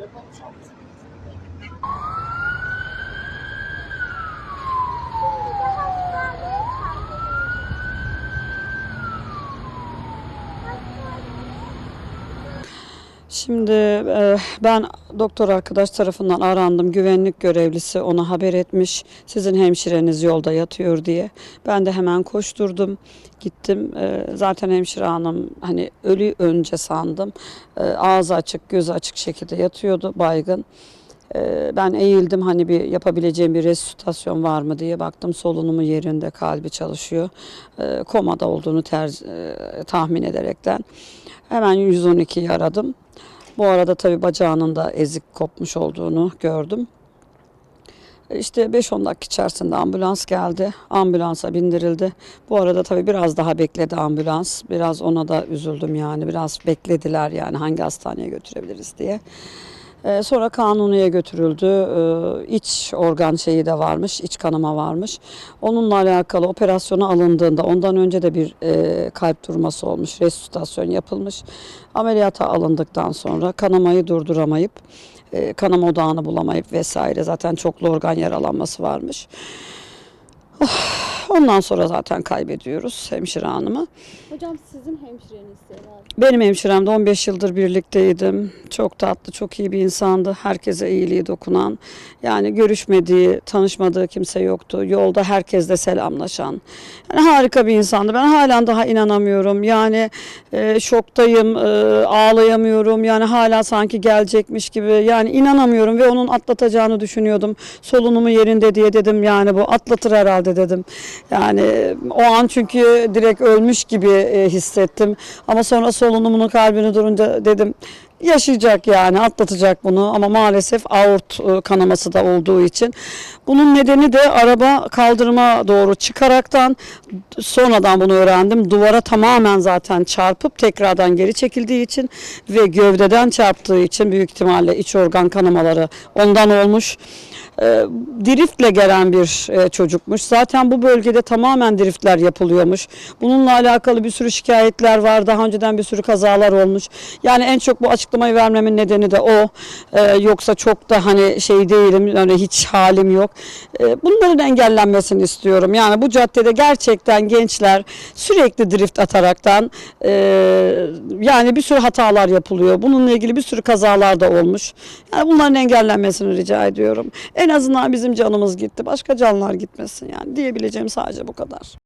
liberal politics. Şimdi e, ben doktor arkadaş tarafından arandım. Güvenlik görevlisi ona haber etmiş. Sizin hemşireniz yolda yatıyor diye. Ben de hemen koşturdum. Gittim. E, zaten hemşire hanım hani ölü önce sandım. E, ağzı açık, gözü açık şekilde yatıyordu baygın. E, ben eğildim hani bir yapabileceğim bir resüsitasyon var mı diye baktım solunumu yerinde kalbi çalışıyor. E, komada olduğunu ter, e, tahmin ederekten hemen 112'yi aradım. Bu arada tabii bacağının da ezik kopmuş olduğunu gördüm. E, İşte 5-10 dakika içerisinde ambulans geldi. Ambulansa bindirildi. Bu arada tabii biraz daha bekledi ambulans. Biraz ona da üzüldüm yani. Biraz beklediler yani hangi hastaneye götürebiliriz diye. E, Sonra Kanuni'ye götürüldü. E, İç organ şeyi de varmış, iç kanama varmış. Onunla alakalı operasyona alındığında ondan önce de bir e, kalp durması olmuş, resüsitasyon yapılmış. Ameliyata alındıktan sonra kanamayı durduramayıp, e, kanama odağını bulamayıp vesaire zaten çoklu organ yaralanması varmış. Oh, Ondan sonra zaten kaybediyoruz hemşire hanımı. Hocam sizin hemşireniz herhalde. Benim hemşirem de 15 yıldır birlikteydim. Çok tatlı, çok iyi bir insandı. Herkese iyiliği dokunan. Yani görüşmediği, tanışmadığı kimse yoktu. Yolda herkesle selamlaşan. Yani harika bir insandı. Ben halen daha inanamıyorum. Yani e, şoktayım, e, ağlayamıyorum. Yani hala sanki gelecekmiş gibi. Yani inanamıyorum ve onun atlatacağını düşünüyordum. Solunumu yerinde diye dedim yani bu atlatır herhalde dedim. Yani o an çünkü direkt ölmüş gibi e, hissettim. Ama sonra solunumunu kalbini durunca dedim yaşayacak yani atlatacak bunu ama maalesef aort e, kanaması da olduğu için. Bunun nedeni de araba kaldırıma doğru çıkaraktan sonradan bunu öğrendim. Duvara tamamen zaten çarpıp tekrardan geri çekildiği için ve gövdeden çarptığı için büyük ihtimalle iç organ kanamaları ondan olmuş. E, driftle gelen bir e, çocukmuş. Zaten bu bölgede tamamen driftler yapılıyormuş. Bununla alakalı bir sürü şikayetler var. Daha önceden bir sürü kazalar olmuş. Yani en çok bu açıklamayı vermemin nedeni de o. E, yoksa çok da hani şey değilim. Yani hiç halim yok. E, bunların engellenmesini istiyorum. Yani bu caddede gerçekten gençler sürekli drift ataraktan e, yani bir sürü hatalar yapılıyor. Bununla ilgili bir sürü kazalar da olmuş. Yani bunların engellenmesini rica ediyorum. En azından bizim canımız gitti. Başka canlar gitmesin yani. Diyebileceğim sadece bu kadar.